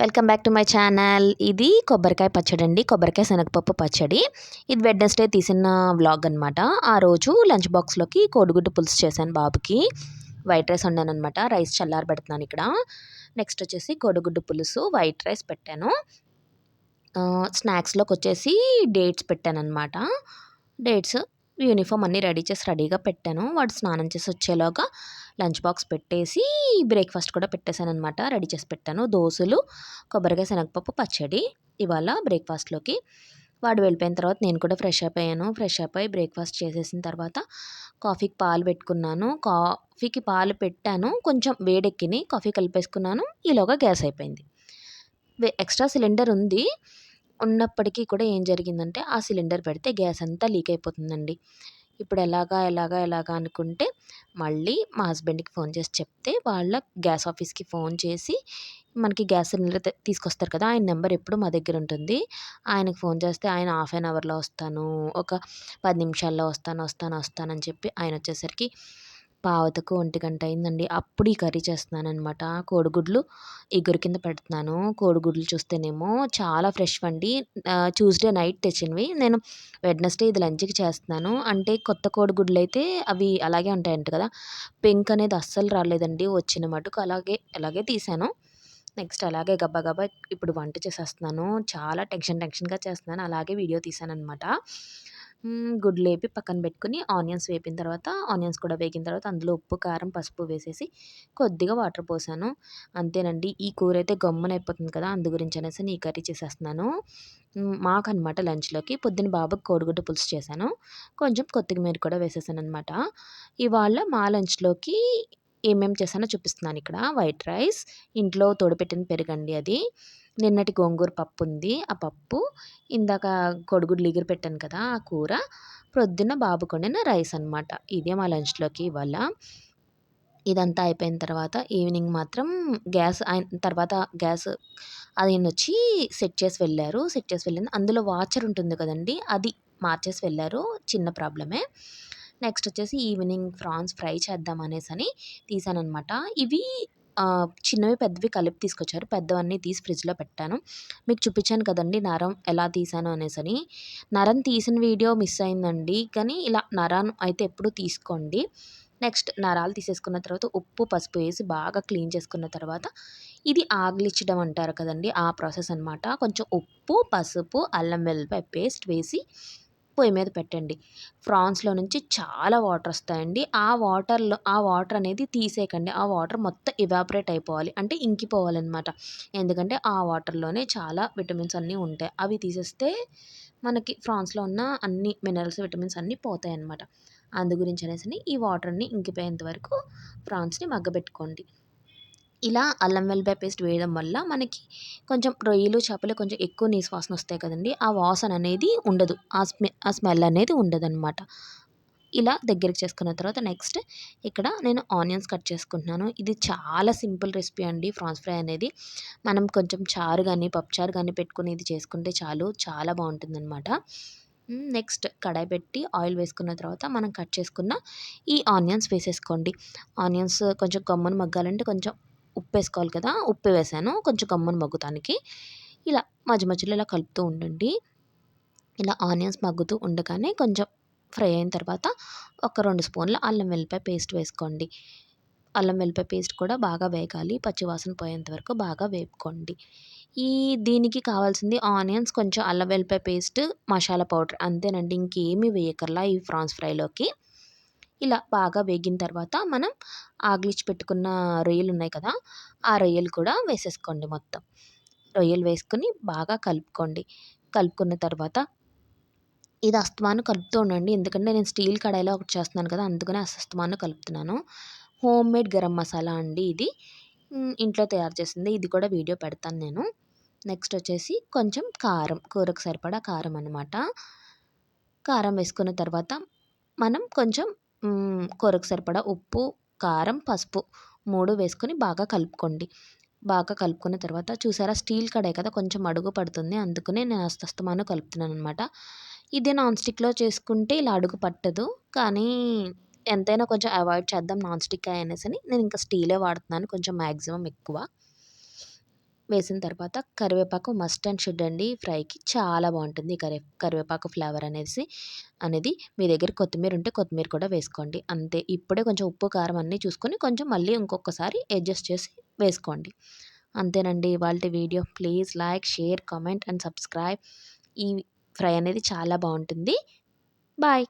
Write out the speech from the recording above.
Welcome back to my channel. ఇది కొబ్బరికాయ పచ్చడి అండి కొబ్బరికాయ శనగపప్పు పచ్చడి. ఇది వెడ్నెస్డే తీసిన వ్లాగ్ అనమాట ఆ రోజు లంచ్ బాక్స్లోకి కోడిగుడ్డు పులుసు చేశాను బాబుకి. వైట్ రైస్ వండాను అనమాట రైస్ చల్లారి పెడుతున్నాను ఇక్కడ. నెక్స్ట్ వచ్చేసి కోడిగుడ్డు పులుసు వైట్ రైస్ పెట్టాను. స్నాక్స్లోకి వచ్చేసి డేట్స్ పెట్టాను అనమాట డేట్స్ యూనిఫామ్ అన్నీ రెడీ చేసి రెడీగా పెట్టాను. వాడు స్నానం చేసి వచ్చేలోగా లంచ్ బాక్స్ పెట్టేసి బ్రేక్ఫాస్ట్ కూడా పెట్టేశాను అనమాట రెడీ చేసి పెట్టాను. దోశలు కొబ్బరికాయ శనగపప్పు పచ్చడి. ఇవాళ బ్రేక్ఫాస్ట్లోకి వాడు వెళ్ళిపోయిన తర్వాత నేను కూడా ఫ్రెష్ అయిపోయాను ఫ్రెష్ అయిపోయి బ్రేక్ఫాస్ట్ చేసేసిన తర్వాత కాఫీకి పాలు పెట్టుకున్నాను. కాఫీకి పాలు పెట్టాను. కొంచెం వేడెక్కిని కాఫీ కలిపేసుకున్నాను. ఈలోగా గ్యాస్ అయిపోయింది. ఎక్స్ట్రా సిలిండర్ ఉంది. ఉన్నప్పటికీ కూడా ఏం జరిగిందంటే ఆ సిలిండర్ పెడితే గ్యాస్ అంతా లీక్ అయిపోతుందండి. ఇప్పుడు ఎలాగా ఎలాగా ఎలాగా అనుకుంటే మళ్ళీ మా హస్బెండ్కి ఫోన్ చేసి చెప్తే వాళ్ళ గ్యాస్ ఆఫీస్కి ఫోన్ చేసి మనకి గ్యాస్ సిలిండర్ తీసుకొస్తారు కదా ఆయన నెంబర్ ఎప్పుడు మా దగ్గర ఉంటుంది. ఆయనకు ఫోన్ చేస్తే ఆయన హాఫ్ అన్ అవర్లో వస్తాను ఒక పది నిమిషాల్లో వస్తాను వస్తాను వస్తానని చెప్పి ఆయన వచ్చేసరికి పావతకు ఒంటి గంట అయిందండి. అప్పుడు ఈ కర్రీ చేస్తున్నాను అనమాట కోడిగుడ్లు ఇగురు కింద పెడుతున్నాను. కోడిగుడ్లు చూస్తేనేమో చాలా ఫ్రెష్ అండి ట్యూస్డే నైట్ తెచ్చినవి. నేను వెడ్నెస్డే ఇది లంచ్కి చేస్తున్నాను. అంటే కొత్త కోడిగుడ్లు అయితే అవి అలాగే ఉంటాయంట కదా. పెంక్ అనేది అస్సలు రాలేదండి. వచ్చిన మటుకు అలాగే అలాగే తీసాను. నెక్స్ట్ అలాగే గబ్బా గబ్బా ఇప్పుడు వంట చేసేస్తున్నాను. చాలా టెన్షన్ టెన్షన్గా చేస్తున్నాను. అలాగే వీడియో తీసాను అనమాట గుడ్లు వేపి పక్కన పెట్టుకుని ఆనియన్స్ వేపిన తర్వాత ఆనియన్స్ కూడా వేగిన తర్వాత అందులో ఉప్పు కారం పసుపు వేసేసి కొద్దిగా వాటర్ పోసాను. అంతేనండి. ఈ కూర అయితే గమ్మున అయిపోతుంది కదా! అందు గురించి అనేసి ఈ కర్రీ చేసేస్తున్నాను. మాకు అనమాట లంచ్లోకి పొద్దున్న బాబుకి కోడిగుడ్డు పులుసు చేశాను. కొంచెం కొత్తిమీర కూడా వేసేసాను అనమాట ఇవాళ మా లంచ్లోకి ఏమేమి చేశానో చూపిస్తున్నాను ఇక్కడ. వైట్ రైస్ ఇంట్లో తోడుపెట్టిన పెరుగండి అది. నిన్నటి గోంగూర పప్పు ఉంది. ఆ పప్పు ఇందాక కొడుగుడ్లు ఎగిరి పెట్టాను కదా ఆ కూర. ప్రొద్దున బాబు కొండిన రైస్ అనమాట ఇదే మా లంచ్లోకి ఇవాళ ఇదంతా అయిపోయిన తర్వాత ఈవినింగ్ మాత్రం గ్యాస్ ఆయన తర్వాత గ్యాస్ ఆయన వచ్చి సెట్ చేసి వెళ్ళారు. సెట్ చేసి వెళ్ళింది. అందులో వాచర్ ఉంటుంది కదండి అది మార్చేసి వెళ్ళారు. చిన్న ప్రాబ్లమే. నెక్స్ట్ వచ్చేసి ఈవినింగ్ ఫ్రాన్స్ ఫ్రై చేద్దాం అనేసి అని తీసానమాట ఇవి చిన్నవి పెద్దవి కలిపి తీసుకొచ్చారు. పెద్దవన్నీ తీసి ఫ్రిడ్జ్లో పెట్టాను. మీకు చూపించాను కదండి నరం ఎలా తీసాను అనేసని. నరం తీసిన వీడియో మిస్ అయిందండి. కానీ ఇలా నరం అయితే ఎప్పుడు తీసుకోండి. నెక్స్ట్ నరాలు తీసేసుకున్న తర్వాత ఉప్పు పసుపు వేసి బాగా క్లీన్ చేసుకున్న తర్వాత ఇది ఆగిలిచ్చడం అంటారు కదండి ఆ ప్రాసెస్ అనమాట కొంచెం ఉప్పు పసుపు అల్లం వెల్లిపాయ పేస్ట్ వేసి పొయ్యి మీద పెట్టండి. ఫ్రాన్స్లో నుంచి చాలా వాటర్ వస్తాయండి. ఆ వాటర్లో ఆ వాటర్ అనేది తీసేయకండి. ఆ వాటర్ మొత్తం ఇవాపరేట్ అయిపోవాలి. అంటే ఇంకిపోవాలన్నమాట. ఎందుకంటే ఆ వాటర్లోనే చాలా విటమిన్స్ అన్నీ ఉంటాయి. అవి తీసేస్తే మనకి ఫ్రాన్స్లో ఉన్న అన్ని మినరల్స్ విటమిన్స్ అన్నీ పోతాయి అన్నమాట అందు గురించి అనేసి ఈ వాటర్ని ఇంకిపోయేంత వరకు ఫ్రాన్స్ని మగ్గబెట్టుకోండి. ఇలా అల్లం వెల్లిపాయ పేస్ట్ వేయడం వల్ల మనకి కొంచెం రొయ్యలు చేపలు కొంచెం ఎక్కువ నీసు వాసన వస్తాయి కదండి. ఆ వాసన అనేది ఉండదు. ఆ స్మె ఆ స్మెల్ అనేది ఉండదు అనమాట ఇలా దగ్గరికి చేసుకున్న తర్వాత నెక్స్ట్ ఇక్కడ నేను ఆనియన్స్ కట్ చేసుకుంటున్నాను. ఇది చాలా సింపుల్ రెసిపీ అండి. ఫ్రాన్స్ ఫ్రై అనేది మనం కొంచెం చారు కానీ పప్పుచారు కానీ పెట్టుకుని ఇది చేసుకుంటే చాలు చాలా బాగుంటుంది అనమాట నెక్స్ట్ కడాయి పెట్టి ఆయిల్ వేసుకున్న తర్వాత మనం కట్ చేసుకున్న ఈ ఆనియన్స్ వేసేసుకోండి. ఆనియన్స్ కొంచెం గమ్మున మగ్గాలంటే కొంచెం ఉప్పు వేసుకోవాలి కదా ఉప్పు వేసాను. కొంచెం గమ్మున మగ్గుతానికి. ఇలా మధ్య మధ్యలో ఇలా కలుపుతూ ఉండండి. ఇలా ఆనియన్స్ మగ్గుతూ ఉండగానే కొంచెం ఫ్రై అయిన తర్వాత ఒక రెండు స్పూన్ల అల్లం వెల్లిపాయ పేస్ట్ వేసుకోండి. అల్లం వెల్లిపాయ పేస్ట్ కూడా బాగా వేగాలి. పచ్చివాసన పోయేంత వరకు బాగా వేపుకోండి. ఈ దీనికి కావాల్సింది ఆనియన్స్ కొంచెం అల్లం వెల్లిపాయ పేస్ట్ మసాలా పౌడర్ అంతేనండి. ఇంకేమీ వేయకర్లా ఈ ఫ్రాన్స్ ఫ్రైలోకి. ఇలా బాగా వేగిన తర్వాత మనం ఆగిలిచ్చి పెట్టుకున్న రొయ్యలు ఉన్నాయి కదా ఆ రొయ్యలు కూడా వేసేసుకోండి మొత్తం. రొయ్యలు వేసుకొని బాగా కలుపుకోండి. కలుపుకున్న తర్వాత ఇది అస్తమాను కలుపుతూ ఉండండి. ఎందుకంటే నేను స్టీల్ కడాయిలో ఒకటి చేస్తున్నాను కదా అందుకని అస్తమాను కలుపుతున్నాను. హోమ్ మేడ్ గరం మసాలా అండి ఇది. ఇంట్లో తయారు చేసింది. ఇది కూడా వీడియో పెడతాను నేను. నెక్స్ట్ వచ్చేసి కొంచెం కారం కూరకు సరిపడా కారం అనమాట కారం వేసుకున్న తర్వాత మనం కొంచెం కూరకు సరిపడా ఉప్పు కారం పసుపు మూడు వేసుకొని బాగా కలుపుకోండి. బాగా కలుపుకున్న తర్వాత చూసారా స్టీల్ కడాయి కదా కొంచెం అడుగు పడుతుంది. అందుకనే నేను అస్తమాను కలుపుతున్నాను అనమాట ఇది నాన్ స్టిక్లో చేసుకుంటే ఇలా అడుగు పట్టదు. కానీ ఎంతైనా కొంచెం అవాయిడ్ చేద్దాం నాన్ స్టిక్ అనేసి నేను ఇంకా స్టీలే వాడుతున్నాను కొంచెం మ్యాక్సిమం ఎక్కువ. వేసిన తర్వాత కరివేపాకు మస్ట్ అండ్ షుడ్ అండి. ఫ్రైకి చాలా బాగుంటుంది కరి కరివేపాకు ఫ్లేవర్ అనేసి. అనేది మీ దగ్గర కొత్తిమీర ఉంటే కొత్తిమీర కూడా వేసుకోండి. అంతే ఇప్పుడే కొంచెం ఉప్పు కారం అన్నీ చూసుకొని కొంచెం మళ్ళీ ఇంకొకసారి అడ్జస్ట్ చేసి వేసుకోండి. అంతేనండి ఇవాళ video. Please like share comment and subscribe. ఈ ఫ్రై అనేది చాలా బాగుంటుంది. బాయ్.